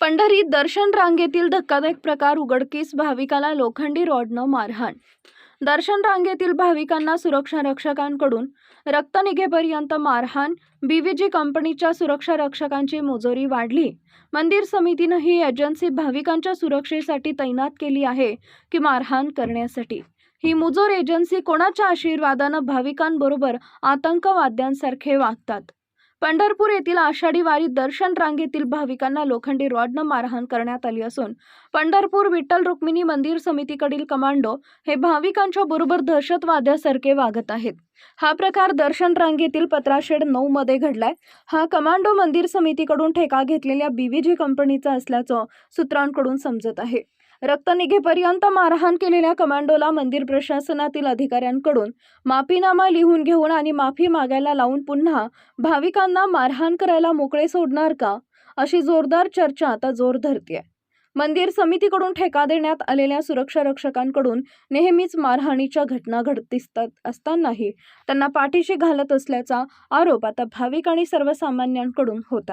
पंढरीत दर्शन रांगेतील धक्कादायक प्रकार उघडकीस भाविकाला लोखंडी रॉडनं मारहाण. दर्शन रांगेतील भाविकांना सुरक्षा रक्षकांकडून रक्त निघेपर्यंत मारहाण बीव्हीजी कंपनीच्या सुरक्षा रक्षकांची मुजोरी वाढली. मंदिर समितीनं ही एजन्सी भाविकांच्या सुरक्षेसाठी तैनात केली आहे की मारहाण करण्यासाठी. ही मुजोर एजन्सी कोणाच्या आशीर्वादानं भाविकांबरोबर आतंकवाद्यांसारखे वागतात? पंढरपूर येथील आषाढी वारीत दर्शन रांगेतील भाविकांना लोखंडी रॉडनं मारहाण करण्यात आली असून पंढरपूर विठ्ठल रुक्मिणी मंदिर समितीकडील कमांडो हे भाविकांच्या बरोबर दहशतवाद्यासारखे वागत आहेत. हा प्रकार दर्शन रांगेतील पत्राशेड नऊ मध्ये घडलाय. हा कमांडो मंदिर समितीकडून ठेका घेतलेल्या बीव्हीजी कंपनीचा असल्याचं सूत्रांकडून समजत आहे. रक्त निघेपर्यंत मारहाण केलेल्या कमांडोला मंदिर प्रशासनातील अधिकाऱ्यांकडून माफीनामा लिहून घेऊन आणि माफी मागायला लावून पुन्हा भाविकांना मारहाण करायला मोकळे सोडणार का? अशी जोरदार चर्चा आता जोर धरते मंदिर समितीकडून ठेका देण्यात आलेल्या सुरक्षा रक्षकांकडून नेहमीच मारहाणीच्या घटना घडत दिसतात असतानाही त्यांना पाठीशी घालत असल्याचा आरोप आता भाविक आणि सर्वसामान्यांकडून होता